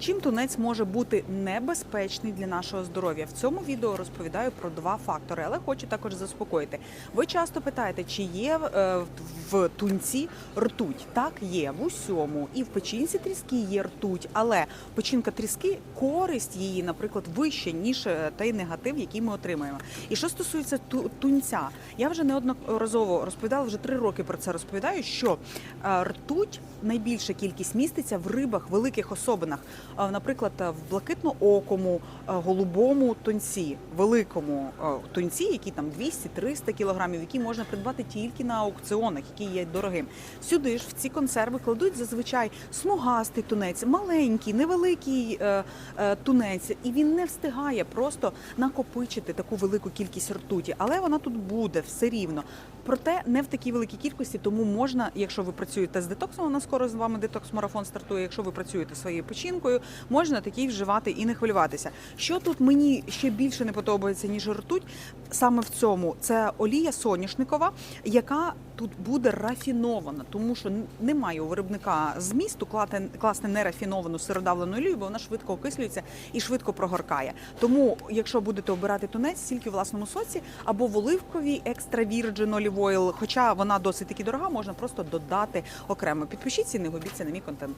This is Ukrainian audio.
Чим тунець може бути небезпечний для нашого здоров'я? В цьому відео розповідаю про два фактори, але хочу також заспокоїти. Ви часто питаєте, чи є е, в тунці ртуть? Так, є в усьому. І в печінці тріски є ртуть, але печінка тріски, користь її, наприклад, вища, ніж е, той негатив, який ми отримуємо. І що стосується ту- тунця, я вже неодноразово розповідала, вже три роки про це розповідаю, що е, ртуть найбільша кількість міститься в рибах, великих особинах. Наприклад, е, в блакитно-окому, е, голубому тунці, великому е, тунці, які там 200-300 кілограмів, які можна придбати тільки на аукціонах, які є дорогим. Сюди ж в ці консерви кладуть зазвичай смугастий тунець, маленький, невеликий тунець, і він не встигає просто накопичити таку велику кількість ртуті, але вона тут буде все рівно. Проте не в такій великій кількості, тому можна, якщо ви працюєте з детоксом, у нас скоро з вами детокс-марафон стартує. Якщо ви працюєте своєю печінкою, можна такий вживати і не хвилюватися. Що тут мені ще більше не подобається, ніж ртуть, саме в цьому це олія соняшникова, яка тут буде рафінована, тому що немає у виробника змісту класти нерафіновану сиродавлену олію, бо вона швидко окислюється і швидко прогоркає. Тому, якщо будете обирати тунець, тільки в власному соці або в оливковій екстра virgin olive oil, хоча вона досить таки дорога, можна просто додати окремо. Підпишіться і не губіться на мій контент.